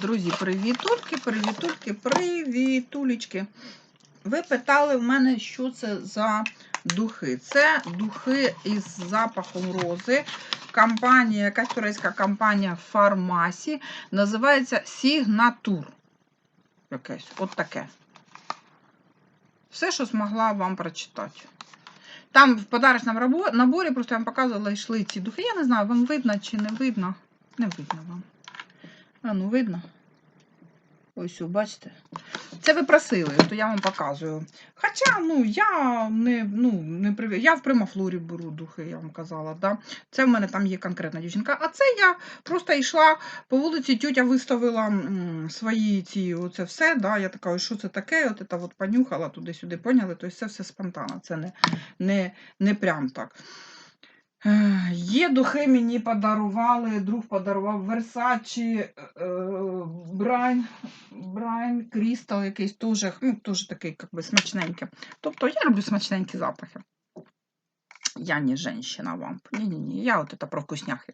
Друзі, привітульки, привітульки, привітулечки. Ви питали в мене, що це за духи. Це духи із запахом рози. Компанія, якась турецька компанія Фармасі. Називається Сігнатур. Якесь, от таке. Все, що змогла вам прочитати. Там в подарочному наборі, просто я вам показувала, йшли ці духи. Я не знаю, вам видно чи не видно. Не видно вам. А, ну видно. Ось, бачите? Це ви просили, то я вам показую. Хоча, ну, я не, ну, не приві... Я в примафлорі беру духи, я вам казала. Да? Це в мене там є конкретна дівчинка. А це я просто йшла по вулиці, тютя виставила м, свої ці, оце все. Да? Я така, «Ой, що це таке? От це от понюхала туди-сюди, поняли? Тобто це все спонтанно, це не, не, не прям так. Ех, Є духи мені подарували, друг подарував Versace, Брайн, Брайн, Крістал якийсь теж, ну, теж такий як би, смачненький. Тобто я люблю смачненькі запахи. Я не женщина вам. Ні-ні-ні, я от це про вкусняхи.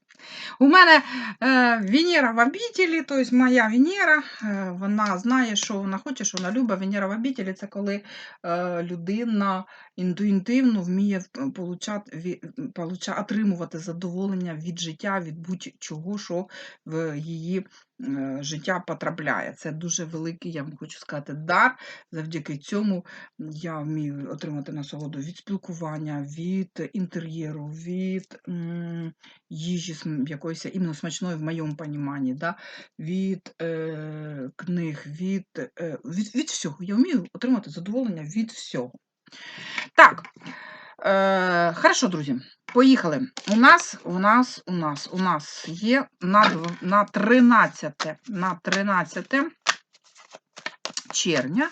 У мене е, Венера в обітелі, тобто моя Венера, е, вона знає, що вона хоче, що вона любить. Венера в обітелі це коли е, людина інтуїтивно вміє в- получати, отримувати задоволення від життя, від будь-чого, що в її е, життя потрапляє. Це дуже великий, я вам хочу сказати, дар. Завдяки цьому я вмію отримати насолоду від спілкування, від інтер'єру, від їжі якоїсь іменно смачної в моєму поніманні, да? від е, книг, від, е, від, від всього. Я вмію отримати задоволення від всього. Так, е, хорошо, друзі, поїхали. У нас, у нас, у нас, у нас є на, на 13, на 13 червня.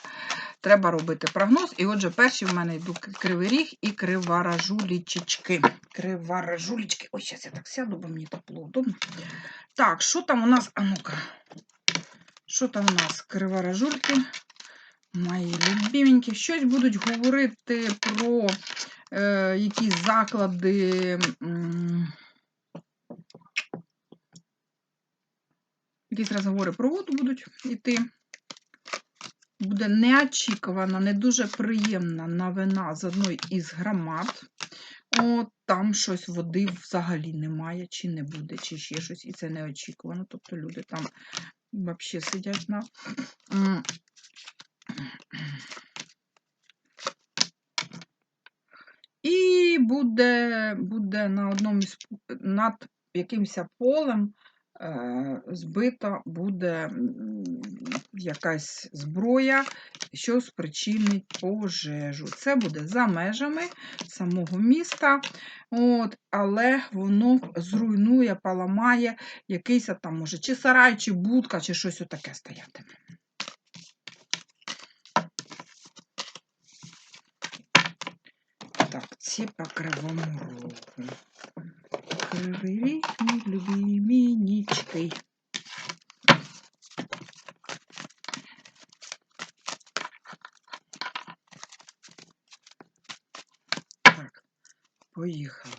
Треба робити прогноз. І отже, перші в мене йдуть кривий ріг і криваражулічечки. Криваражулічки. Ой, зараз я так сяду, бо мені тепло. Так, що там у нас? А ну-ка. Що там у нас? Криворажульки. Мої любименькі. Щось будуть говорити про е, якісь заклади. Якісь розговори про воду будуть йти. Буде неочікувана, не дуже приємна новина з одної із громад. От там щось води взагалі немає, чи не буде, чи ще щось, і це неочікувано. Тобто люди там взагалі сидять на. І буде, буде на одному над якимось полем е, збита буде якась зброя, що спричинить пожежу. Це буде за межами самого міста, от, але воно зруйнує, поламає якийсь там, може, чи сарай, чи будка, чи щось отаке стоятиме. Це по кривому рогу. Любимий нічкий. Так, поїхали.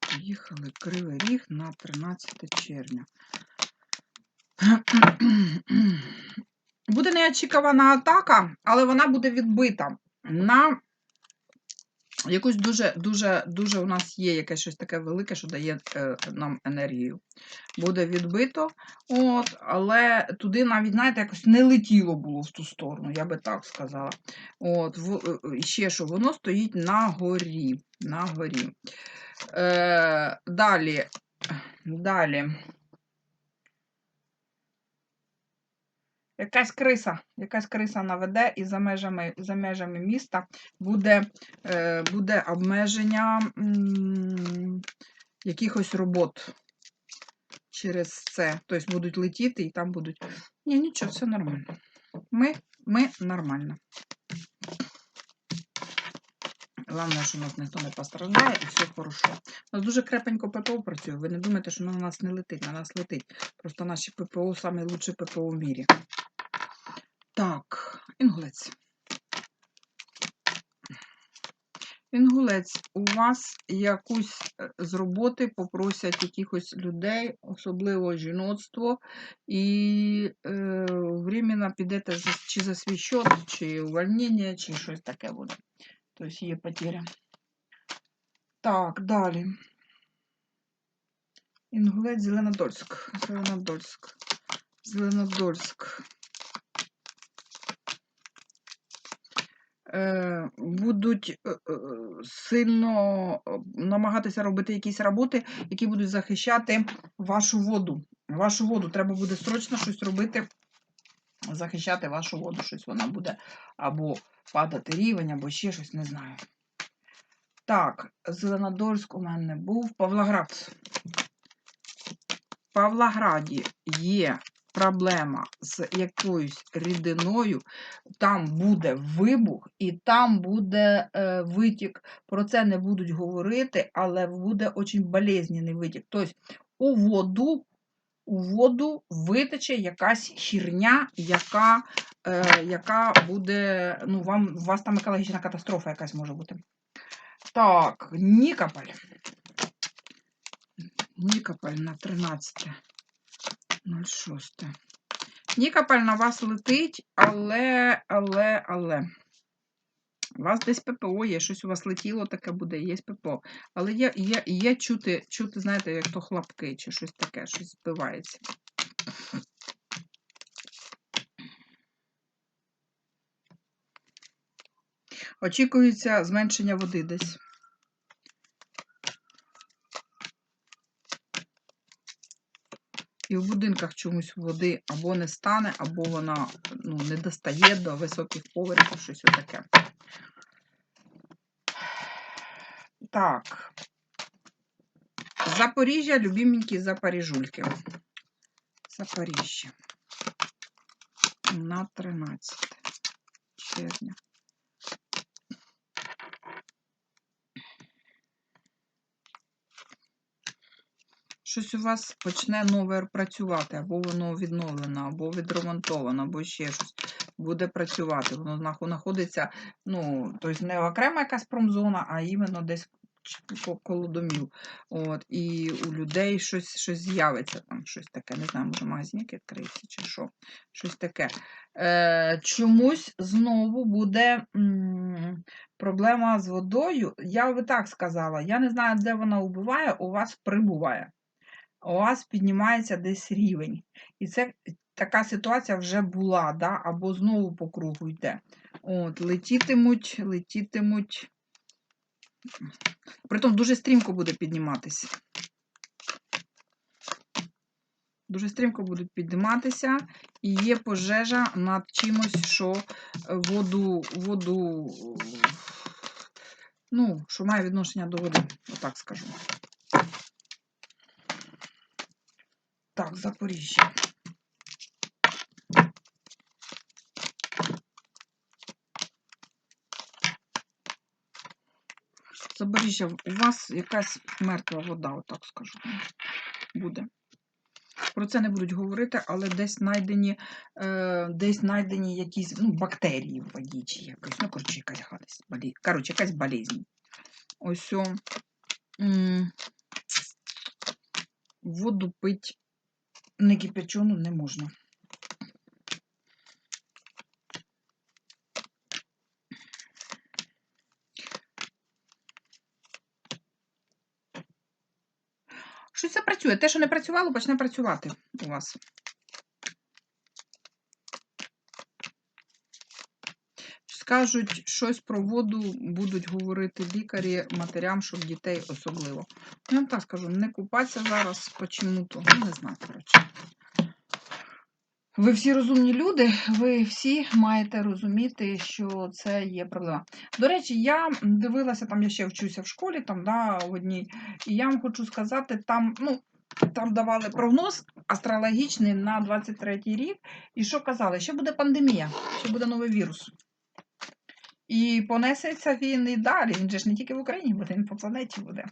Поїхали Кривий Ріг на 13 червня. Буде неочікувана атака, але вона буде відбита на якусь дуже, дуже, дуже у нас є якесь щось таке велике, що дає е, нам енергію. Буде відбито, от, але туди навіть, знаєте, якось не летіло було в ту сторону, я би так сказала. От, в, е, ще що, воно стоїть на горі. На горі. Е, далі. Далі. Якась криса, якась криса наведе, і за межами, за межами міста буде, е, буде обмеження якихось робот через це. Тобто будуть летіти і там будуть. Ні, нічого, все нормально. Ми, ми нормально. Головне, що нас ніхто не постраждає і все хорошо. У нас дуже крепенько ППО працює. Ви не думайте, що воно на нас не летить, на нас летить. Просто наші ППО найкраще ППО в мірі. Інгулець. Інгулець, у вас якусь е, з роботи попросять якихось людей, особливо жіноцтво, і е, временно підете за, чи за свій счет, чи увольнення, чи щось таке буде. Тобто є потеря. Так, далі. Інгулець, Зеленодольськ. Зеленодольськ. Зеленодольськ. Будуть е, е, сильно е, намагатися робити якісь роботи, які будуть захищати вашу воду. Вашу воду треба буде срочно щось робити, захищати вашу воду. Щось вона буде або падати рівень, або ще щось, не знаю. Так, Зеленодольськ у мене був. Павлоград. В Павлограді є проблема з якоюсь рідиною, там буде вибух і там буде е, витік. Про це не будуть говорити, але буде дуже болезненний витік. Тобто у воду, у воду витече якась хірня, яка, е, яка буде, ну, вам, у вас там екологічна катастрофа якась може бути. Так, Нікополь. Нікополь на 13. 06. Нікополь на вас летить, але, але, але. У вас десь ППО є, щось у вас летіло, таке буде, є ППО. Але є, є, є чути, чути, знаєте, як то хлопки чи щось таке, щось збивається. Очікується зменшення води десь. І в будинках чомусь води або не стане, або вона ну, не достає до високих поверхів, щось отаке. Так. Запоріжжя, любименькі Запоріжульки. Запоріжжя. На 13 червня. Щось у вас почне нове працювати, або воно відновлено, або відремонтовано, або ще щось буде працювати. Воно знаходиться, ну, тобто не окрема якась промзона, а іменно десь коло домів. От, і у людей щось, щось з'явиться, там щось таке, не знаю, може магазинник відкриється чи що, щось таке. Е, чомусь знову буде м, проблема з водою. Я би так сказала, я не знаю, де вона убиває, у вас прибуває у вас піднімається десь рівень. І це така ситуація вже була, да? або знову по кругу йде. От, Летітимуть, летітимуть. Притом дуже стрімко буде підніматися. Дуже стрімко будуть підніматися, і є пожежа над чимось, що воду, воду, ну, що має відношення до води, отак скажу. Так, Запоріжжя. Запоріжжя, у вас якась мертва вода, отак скажу. Буде. Про це не будуть говорити, але десь знайдені, е, десь знайдені якісь ну, бактерії в воді чи якось. Ну, коротше, якась гадость. Коротше, якась болезнь. Ось о, м, воду пить не кипячену не можна. Щось працює. Те, що не працювало, почне працювати у вас. Скажуть, щось про воду будуть говорити лікарі матерям, щоб дітей особливо. Я вам так скажу, не купатися зараз почему-то. Ну, не знаю, коротше. Ви всі розумні люди, ви всі маєте розуміти, що це є проблема. До речі, я дивилася, там я ще вчуся в школі, там, да, в одній, і я вам хочу сказати, там, ну, там давали прогноз астрологічний на 23-й рік, і що казали? Що буде пандемія, що буде новий вірус. І понесеться він і далі. Він же ж не тільки в Україні буде, він по планеті буде.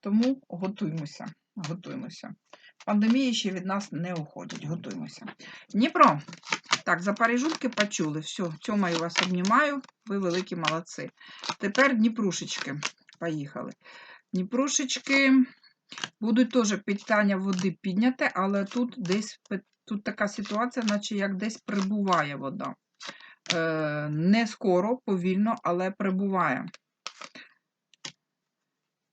Тому готуємося. Готуємося. Пандемії ще від нас не уходять. Готуємося. Дніпро. Так, за парижутки почули. Все, Тьома, я вас обнімаю. Ви великі молодці. Тепер Дніпрушечки. Поїхали. Дніпрушечки. Будуть теж питання води підняте, але тут десь тут така ситуація, наче як десь прибуває вода. Е, не скоро, повільно, але прибуває.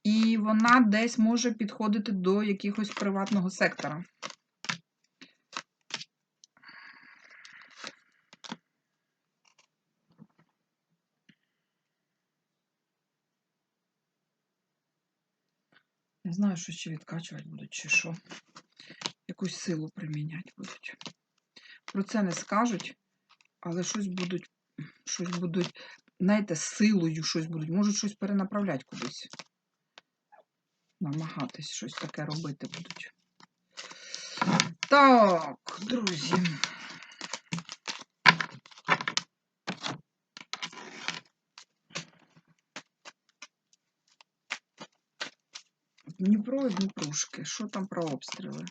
І вона десь може підходити до якогось приватного сектора. Не знаю, що ще відкачувати будуть, чи що. Якусь силу приміняти будуть. Про це не скажуть, але щось будуть, щось будуть, знаєте, силою щось будуть. Можуть щось перенаправляти кудись. Намагатись щось таке робити будуть. Так, друзі. Дніпро і Дніпрушки. Що там про обстріли?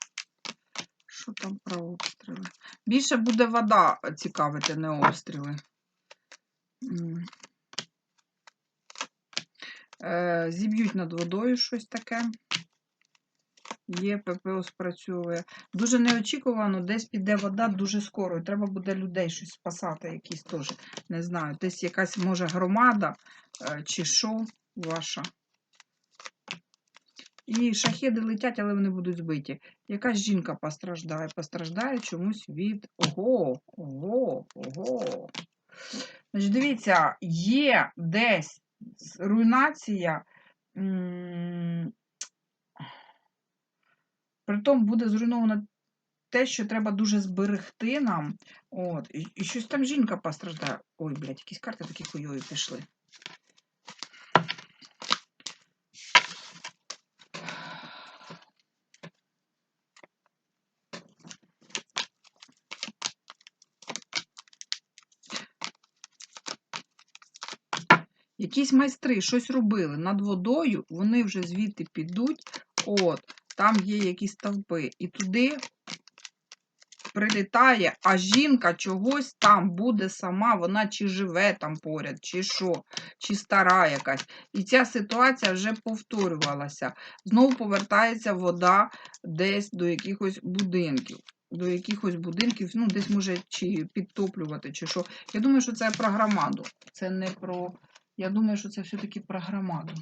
Що там про обстріли? Більше буде вода цікавити, не обстріли. Е, Зіб'ють над водою щось таке. Є, ППО спрацьовує. Дуже неочікувано, десь піде вода дуже скоро. І треба буде людей щось спасати, якісь теж. Не знаю, десь якась може громада е, чи що ваша. І шахеди летять, але вони будуть збиті. Якась жінка постраждає, постраждає чомусь від ого, ого, ого. Значить, дивіться, є десь руйнація. Притом буде зруйновано те, що треба дуже зберегти нам. От, і, і щось там жінка постраждає. Ой, блядь, якісь карти такі хуйові пішли. Якісь майстри щось робили над водою, вони вже звідти підуть. От, там є якісь стовпи. І туди прилітає, а жінка чогось там буде сама, вона чи живе там поряд, чи що, чи стара якась. І ця ситуація вже повторювалася. Знову повертається вода десь до якихось будинків. До якихось будинків, ну, десь може чи підтоплювати, чи що. Я думаю, що це про громаду. Це не про. Я думаю, що це все-таки про громаду,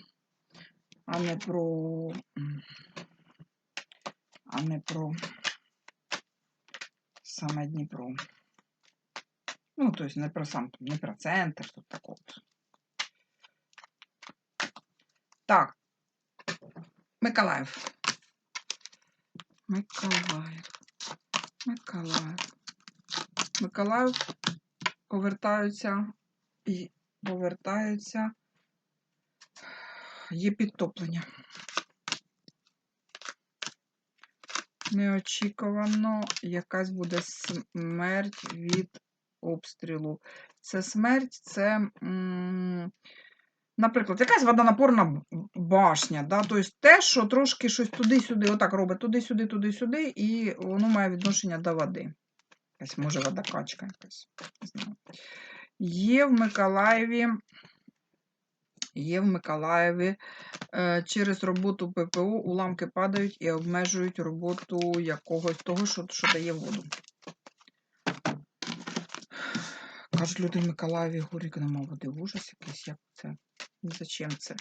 а не про. А не про саме Дніпро. Ну, тобто не про сам, не про центр, тут так от. Так. Миколаїв. Миколаїв. Миколаїв. Миколаїв повертаються і повертаються. Є підтоплення. Неочікувано якась буде смерть від обстрілу. Це смерть, це, наприклад, якась водонапорна башня. Да? Тобто те, що трошки щось туди-сюди, отак робить, туди-сюди, туди-сюди, і воно має відношення до води. Якась, може, водокачка якась. Не знаю. Є в Миколаєві. Є в Миколаєві е, через роботу ППО уламки падають і обмежують роботу якогось того, що, що дає воду. Кажуть, люди в Миколаєві горіка нема води. Ужас якийсь, як це? Зачем це?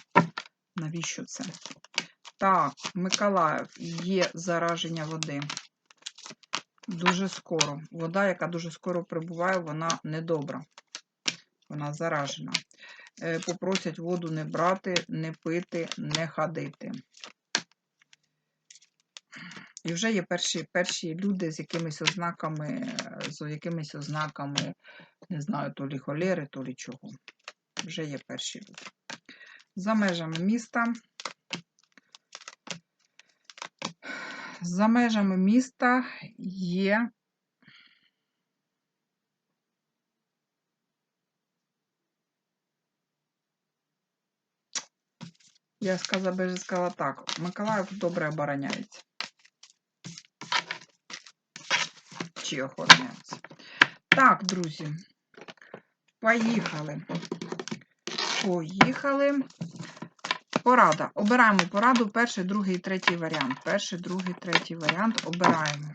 Навіщо це? Так, Миколаїв є зараження води. Дуже скоро. Вода, яка дуже скоро прибуває, вона недобра. Вона заражена. Е, Попросять воду не брати, не пити, не ходити. І вже є перші, перші люди з якимись ознаками, з якимись ознаками, не знаю, то лі холери, то лі чого. Вже є перші люди. За межами міста. За межами міста є Я сказала, би же сказала так. Миколаїв добре обороняється. Чи охороняється. Так, друзі. Поїхали. Поїхали. Порада. Обираємо пораду. Перший, другий, третій варіант. Перший, другий, третій варіант обираємо.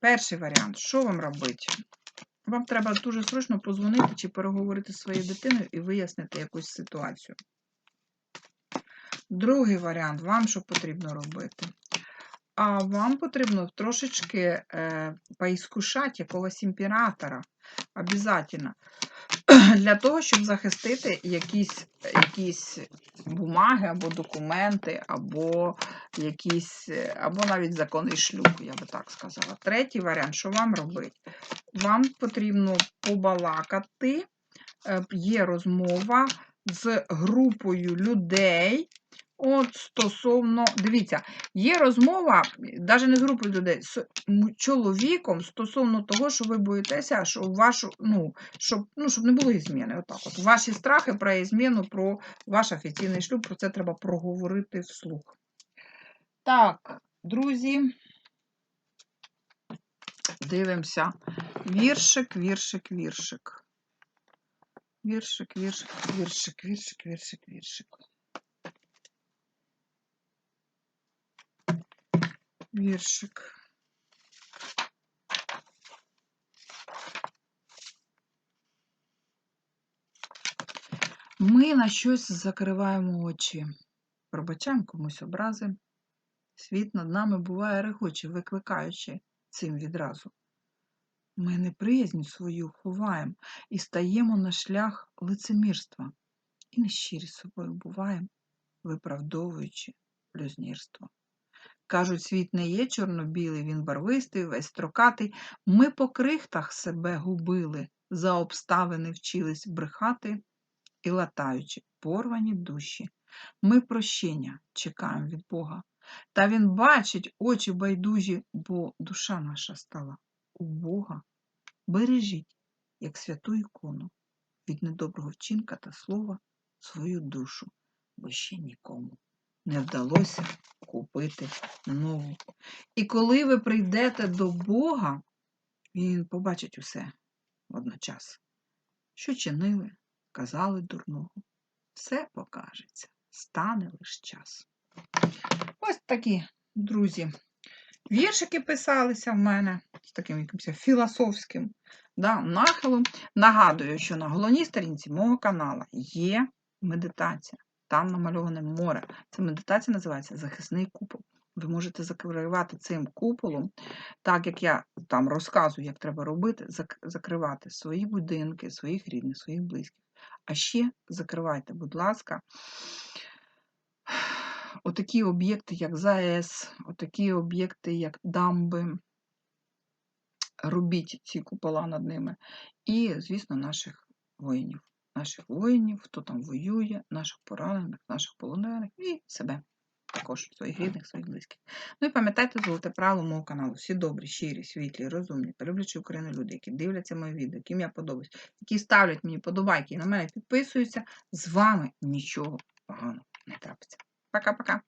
Перший варіант. Що вам робити? Вам треба дуже срочно позвонити чи переговорити зі своєю дитиною і вияснити якусь ситуацію. Другий варіант. Вам що потрібно робити? А вам потрібно трошечки е, поіскушати якогось імператора. Обязательно. Для того, щоб захистити якісь, якісь бумаги або документи, або якісь, або навіть законний шлюб, я би так сказала. Третій варіант, що вам робити? Вам потрібно побалакати, е, є розмова з групою людей. От стосовно, дивіться, є розмова, навіть не з групою людей, з чоловіком стосовно того, що ви боїтеся, що вашу, ну, щоб, ну, щоб не було зміни. Отак от. Ваші страхи про зміну, про ваш офіційний шлюб, про це треба проговорити вслух. Так, друзі, дивимося. Віршик, віршик, віршик. Віршик, віршик, віршик, віршик, віршик, віршик. Віршик. Ми на щось закриваємо очі, пробачаємо комусь образи. Світ над нами буває регоче, викликаючи цим відразу. Ми неприязнь свою ховаємо і стаємо на шлях лицемірства, і нещирі собою буваємо, виправдовуючи блюзнірство. Кажуть, світ не є чорно-білий, він барвистий, весь строкатий. Ми по крихтах себе губили, за обставини вчились брехати і латаючи порвані душі. Ми прощення чекаємо від Бога. Та він бачить очі байдужі, бо душа наша стала у Бога. Бережіть, як святу ікону, від недоброго вчинка та слова свою душу, бо ще нікому не вдалося купити нову. І коли ви прийдете до Бога, Він побачить усе водночас, що чинили, казали дурного. Все покажеться, стане лише час. Ось такі, друзі, віршики писалися в мене з таким якимось філософським да, нахилом. Нагадую, що на головній сторінці мого каналу є медитація. Там намальоване море. Ця медитація називається Захисний купол. Ви можете закривати цим куполом, так як я там розказую, як треба робити, закривати свої будинки, своїх рідних, своїх близьких. А ще закривайте, будь ласка, отакі об'єкти, як ЗАЕС, отакі об'єкти, як дамби. Робіть ці купола над ними. І, звісно, наших воїнів. Наших воїнів, хто там воює, наших поранених, наших полонених і себе. Також своїх рідних, своїх близьких. Ну і пам'ятайте золоте правило мого каналу. Всі добрі, щирі, світлі, розумні та люблячі Україну люди, які дивляться мої відео, яким я подобаюсь, які ставлять мені подобайки і на мене підписуються, з вами нічого поганого не трапиться. Пока-пока.